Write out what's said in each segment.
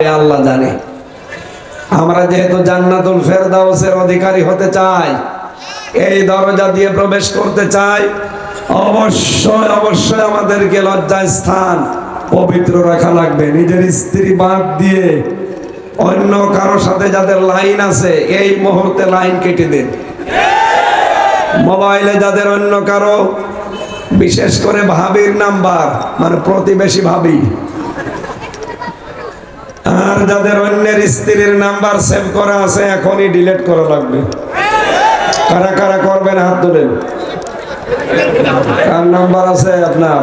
আল্লাহ জানে। আমরা যেহেতু জান্নাতুল ফেরদাউসের অধিকারী হতে চাই, এই দরজা দিয়ে প্রবেশ করতে চাই, অবশ্যই অবশ্যই আমাদেরকে লজ্জায় স্থান পবিত্র রাখা লাগবে। নিজের স্ত্রী বাদ দিয়ে অন্য কারও সাথে যাদের লাইন আছে, এই মুহূর্তে লাইন কেটে দিন। মোবাইলে যাদের অন্য কারও, বিশেষ করে ভাবির নাম্বার মানে প্রতিবেশী ভাবি আর যাদের অন্যের স্ত্রীর নাম্বার সেভ করা আছে, এখনই ডিলিট করা লাগবে। কারা কারা করবেন, হাত তুলেন কার নাম্বার আছে আপনার?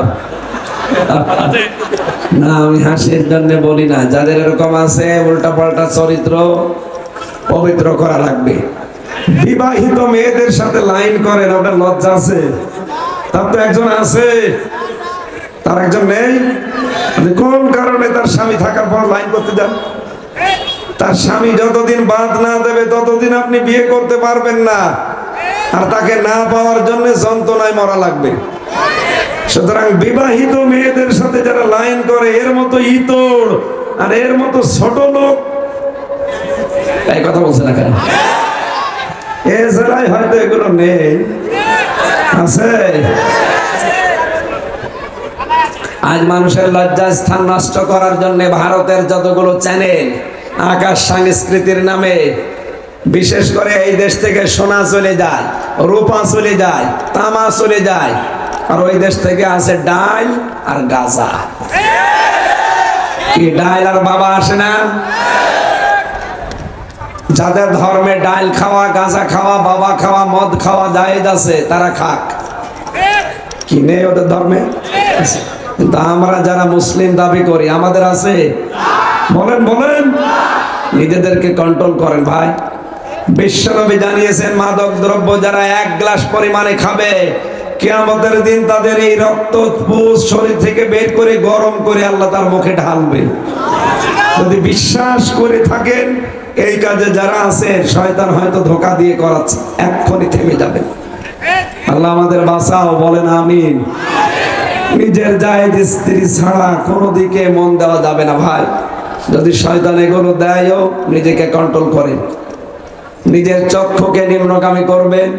না, আমি হাসির জন্য বলি না। যাদের এরকম আছে উল্টা পাল্টা চরিত্র পবিত্র করা লাগবে। বিবাহিত মেয়েদের সাথে লাইন করেন ওটা লজ্জা আছে? তার তো একজন আছে। তার একজন নেই কোন কারণে তার স্বামী থাকার পর লাইন করতে যান? তার স্বামী যতদিন বাদ না দেবে, ততদিন আপনি বিয়ে করতে পারবেন না। আর তাকে না পাওয়ার জন্য যন্ত্রণায় মরা লাগবে। সুতরাং বিবাহিত মেয়েদের সাথে যারা লাইন করে, এর মতো ইতর আর এর মতো ছোট লোক, এই কথা বলছে না কেন? এছাড়াই হয়তো এগুলো নেই। আছে? আজ মানুষের লজ্জা স্থান নষ্ট করার জন্য ভারতের যতগুলো চ্যানেল, আকাশ সংস্কৃতির নামে, বিশেষ করে এই দেশ থেকে সোনা চলে যায়, রূপা চলে যায়, তামা চলে যায়, আর ওই দেশ থেকে আছে ডাল আর গাজা। কি ডাল আর বাবা আসে না? যাদের ধর্মে ডাল খাওয়া, গাঁজা খাওয়া, বাবা খাওয়া, মদ খাওয়া, জায়েজ আছে, তারা খাক। কি নেই ওদের ধর্মে? কিন্তু আমরা যারা মুসলিম দাবি করি, আমাদের আছে? বলেন বলেন। নিজেদেরকে কন্ট্রোল করেন, ভাই। বিশ্বনবী জানিয়েছেন, মাদক দ্রব্য যারা এক গ্লাস পরিমাণে খাবে, কেয়ামতের দিন তাদের এই রক্ত শরীর থেকে বের করে, গরম করে আল্লাহ তার মুখে ঢালবে। যদি বিশ্বাস করে থাকেন, এই কাজে যারা আছে, শয়তান হয়তো ধোকা দিয়ে করাচ্ছে, এক্ষুনি থেমে যাবে। আল্লাহ আমাদের বাঁচাও, বলেন আমিন। নিজের জায়েদ স্ত্রী ছাড়া কোনো দিকে মন দেওয়া যাবে না ভাই। যদি শয়তান এগুলো দেয়ও, নিজেকে কন্ট্রোল করেন নিজের চক্ষুকে নিম্নগামী করবেন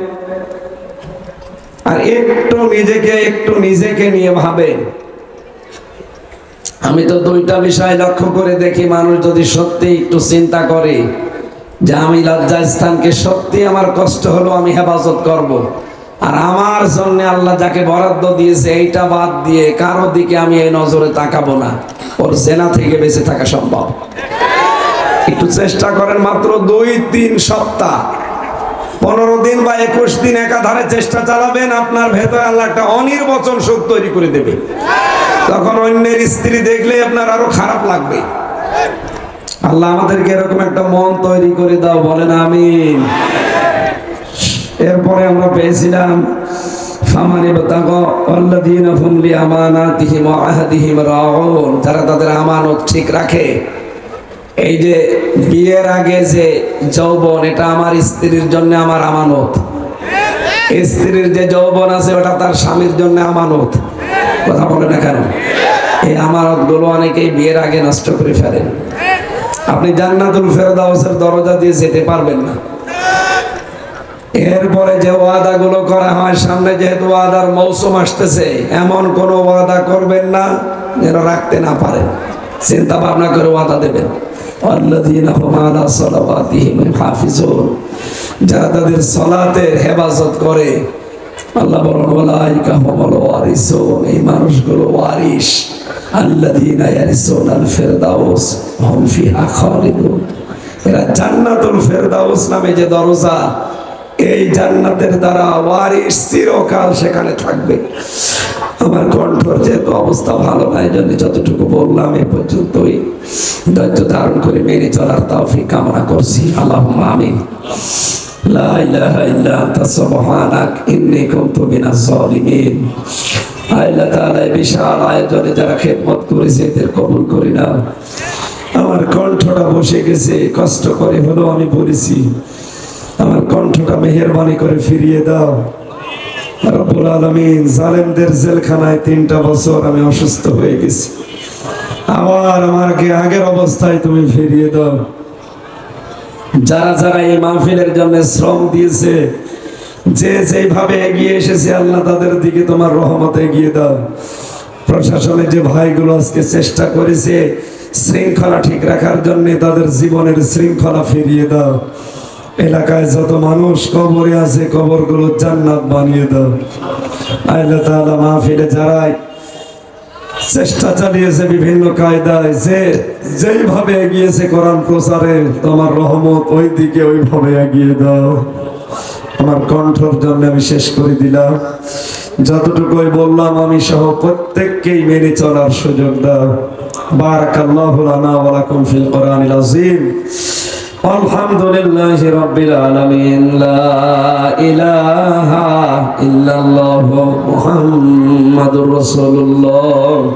আর একটু নিজেকে একটু নিজেকে নিয়ে ভাবেন আমি তো দুইটা বিষয় লক্ষ্য করে দেখি, মানুষ যদি সত্যি একটু চিন্তা করে যে আমি লজ্জাস্থানকে সত্যি আমার কষ্ট হলো, আমি হেফাজত করব। আর আমার জন্য আল্লাহ যাকে বরাদ্দ দিয়েছে, এইটা বাদ দিয়ে কারও দিকে আমি এই নজরে তাকাবো না। ওর জেনা থেকে বেঁচে থাকা সম্ভব। একটু চেষ্টা করেন মাত্র দুই, তিন সপ্তাহ। পনেরো দিন বা একুশ দিন একাধারে চেষ্টা চালাবেন, আপনার ভেতরে আল্লাহ একটা অনির্বচন সুখ তৈরি করে দেবে। তখন অন্যের স্ত্রী দেখলে আপনার আরও খারাপ লাগবে। আল্লাহ আমাদেরকে এরকম একটা মন তৈরি করে দাও, বলেন আমিন। এরপরে আমরা পেয়েছিলাম যারা তাদের আমানত ঠিক রাখে। এই যে বিয়ের আগে যে যৌবন, এটা আমার স্ত্রীর জন্য আমার আমানত। স্ত্রীর যে যৌবন আছে, ওটা তার স্বামীর জন্য আমানত। কথা বলে না কেন? এই আমানতগুলো অনেকেই বিয়ের আগে নষ্ট করে ফেলেন আপনি জান্নাতুল ফেরদাউসের দরজা দিয়ে যেতে পারবেন না। এরপরে যে ওয়াদা গুলো করা হয়, সামনে যেহেতু ওয়াদার মৌসুম আসতেছে, এমন কোন ওয়াদা করবেন না যেন রাখতে না পারেন। চিন্তা ভাবনা করে ওয়াদা দেবেন। যারা তাদের সলাতের হেফাজত করে, আল্লাহ হুমুল এই মানুষগুলো ওয়ারিস এরা জান্নাতুল ফেরদাউস নামে যে দরজা এই জান্নাতের দ্বারা ওয়ারিস চিরকাল সেখানে থাকবে। আমার কণ্ঠর যেহেতু অবস্থা ভালো না এই জন্য যতটুকু বললাম এ পর্যন্তই। ধৈর্য ধারণ করে মেনে চলার তৌফিক কামনা করছি। আল্লাহ আমিন। ইল্লা আনতা, সুবহানাক, ইন্নী কুনতু মিনাজ জালিমিন আল্লাহ তাআলা বিশাল আয়োজনে যারা খেদমত করেছে, এদের কবুল করি না আমার কণ্ঠটা বসে গেছে, কষ্ট করে হলেও আমি বলেছি কণ্ঠটা মেহেরবানি করে ফিরিয়ে দাও। রব্বুল জালেমদের জেলখানায় তিনটা বছর আমি অসুস্থ হয়ে গেছি। আগের অবস্থায় তুমি ফিরিয়ে দাও। যারা যারা এই মাহফিলের জন্য শ্রম দিয়েছে, যে যেভাবে এগিয়ে এসেছে, আল্লাহ তাদের দিকে তোমার রহমত এগিয়ে দাও। প্রশাসনের যে ভাইগুলো আজকে চেষ্টা করেছে, শৃঙ্খলা ঠিক রাখার জন্য তাদের জীবনের শৃঙ্খলা ফিরিয়ে দাও। এলাকায় যত মানুষ কবরে আছে, কবরগুলো জান্নাত বানিয়ে দাও। আল্লাহ তাআলা মাহফিলে যারাই চেষ্টা চালিয়েছে বিভিন্ন কায়দায়, যে যেইভাবে এগিয়েছে কোরআন প্রচারে, তোমার রহমত ওই দিকে ওইভাবে এগিয়ে দাও। আমার কণ্ঠর জন্য আমি শেষ করে দিলাম। যতটুকুই বললাম, আমি সহ প্রত্যেককেই মেনে চলার সুযোগ দাও। বারাকাল্লাহু লানা ওয়া লাকুম ফিল কোরআনিল আযীম। الحمد لله رب العالمين لا إله إلا الله محمد رسول الله